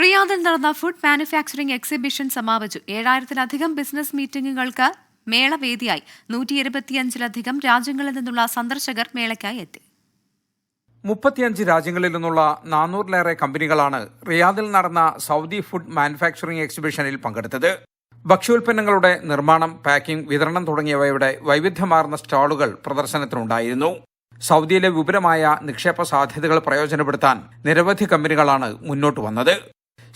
റിയാദിൽ നടന്ന food manufacturing exhibition സമാപിച്ചു. ഏഴായിരത്തിലധികം ബിസിനസ് മീറ്റിംഗുകൾക്ക് മേള വേദിയായി നൂറ്റി ഇരുപത്തിയഞ്ചിലധികം രാജ്യങ്ങളിൽ നിന്നുള്ള സന്ദർശകർ മേളയ്ക്കായി എത്തി. മുപ്പത്തിയഞ്ച് രാജ്യങ്ങളിൽ നിന്നുള്ള നാനൂറിലേറെ കമ്പനികളാണ് റിയാദിൽ നടന്ന സൗദി ഫുഡ് മാനുഫാക്ചറിംഗ് എക്സിബിഷനിൽ പങ്കെടുത്തത്. ഭക്ഷ്യോൽപ്പന്നങ്ങളുടെ നിർമ്മാണം പാക്കിംഗ് വിതരണം തുടങ്ങിയവയുടെ വൈവിധ്യമാർന്ന സ്റ്റാളുകൾ പ്രദർശനത്തിനുണ്ടായിരുന്നു. സൗദിയിലെ വിപുലമായ നിക്ഷേപ സാധ്യതകൾ പ്രയോജനപ്പെടുത്താൻ നിരവധി കമ്പനികളാണ് മുന്നോട്ട് വന്നത്.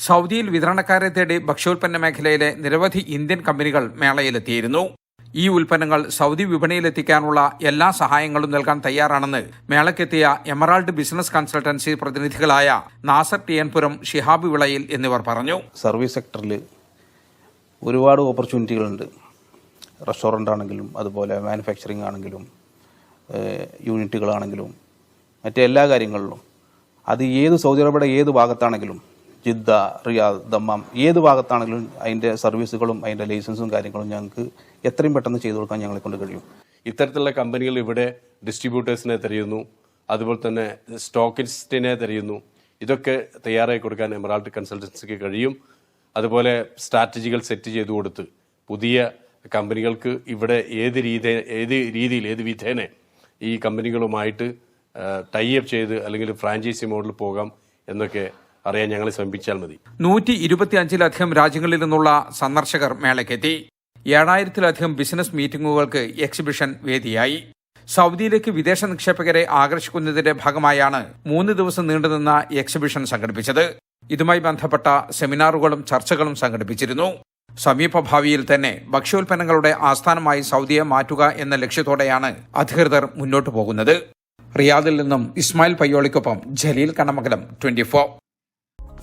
സൗദിയിൽ വിതരണക്കാരെ തേടി ഭക്ഷ്യോൽപ്പന്ന മേഖലയിലെ നിരവധി ഇന്ത്യൻ കമ്പനികൾ മേളയിലെത്തിയിരുന്നു. ഈ ഉൽപ്പന്നങ്ങൾ സൗദി വിപണിയിലെത്തിക്കാനുള്ള എല്ലാ സഹായങ്ങളും നൽകാൻ തയ്യാറാണെന്ന് മേളയ്ക്കെത്തിയ എമറാൾഡ് ബിസിനസ് കൺസൾട്ടൻസി പ്രതിനിധികളായ നാസർ ടിയൻപുരം ഷിഹാബ് വിളയിൽ എന്നിവർ പറഞ്ഞു. സർവീസ് സെക്ടറിൽ ഒരുപാട് ഓപ്പർച്യൂണിറ്റികളുണ്ട്. റെസ്റ്റോറന്റ് ആണെങ്കിലും അതുപോലെ മാനുഫാക്ചറിങ് ആണെങ്കിലും യൂണിറ്റുകളാണെങ്കിലും മറ്റെല്ലാ കാര്യങ്ങളിലും. അത് ഏത് സൗദി അറേബ്യയുടെ ഏത് ഭാഗത്താണെങ്കിലും ജിദ്ദ റിയാദ് ദമ്മാം ഏത് ഭാഗത്താണെങ്കിലും അതിന്റെ സർവീസുകളും അതിന്റെ ലൈസൻസും കാര്യങ്ങളും ഞങ്ങൾക്ക് എത്രയും പെട്ടെന്ന് ചെയ്തു കൊടുക്കാൻ ഞങ്ങളെ കൊണ്ട് കഴിയും. ഇത്തരത്തിലുള്ള കമ്പനികൾ ഇവിടെ ഡിസ്ട്രിബ്യൂട്ടേഴ്സിനെ തിരയുന്നു അതുപോലെ തന്നെ സ്റ്റോക്കിസ്റ്റിനെ തിരയുന്നു. ഇതൊക്കെ തയ്യാറായി കൊടുക്കാൻ എമറാൾഡ് കൺസൾട്ടൻസിക്ക് കഴിയും. അതുപോലെ സ്ട്രാറ്റജികൾ സെറ്റ് ചെയ്തു കൊടുത്ത് പുതിയ കമ്പനികൾക്ക് ഇവിടെ ഏത് രീതി ഏത് രീതിയിൽ ഏത് വിധേനെ ഈ കമ്പനികളുമായിട്ട് ടൈ അപ്പ് ചെയ്ത് അല്ലെങ്കിൽ ഫ്രാഞ്ചൈസി മോഡൽ പോകാം എന്നൊക്കെ അറിയാൻ ഞങ്ങളെ സമീപിച്ചാൽ മതി. നൂറ്റി ഇരുപത്തിയഞ്ചിലധികം രാജ്യങ്ങളിൽ നിന്നുള്ള സന്ദർശകർ മേളയ്ക്കെത്തി. ഏഴായിരത്തിലധികം ബിസിനസ് മീറ്റിംഗുകൾക്ക് എക്സിബിഷൻ വേദിയായി. സൗദിയിലേക്ക് വിദേശ നിക്ഷേപകരെ ആകർഷിക്കുന്നതിന്റെ ഭാഗമായാണ് മൂന്ന് ദിവസം നീണ്ടുനിന്ന എക്സിബിഷൻ സംഘടിപ്പിച്ചത്. ഇതുമായി ബന്ധപ്പെട്ട സെമിനാറുകളും ചർച്ചകളും സംഘടിപ്പിച്ചിരുന്നു. സമീപഭാവിയിൽ തന്നെ ഭക്ഷ്യോൽപ്പന്നങ്ങളുടെ ആസ്ഥാനമായി സൗദിയെ മാറ്റുക എന്ന ലക്ഷ്യത്തോടെയാണ് അധികൃതർ മുന്നോട്ടു പോകുന്നത്. റിയാദിൽ നിന്നും ഇസ്മായിൽ പയ്യോളിക്കൊപ്പം ജലീൽ കണമകലം ട്വന്റി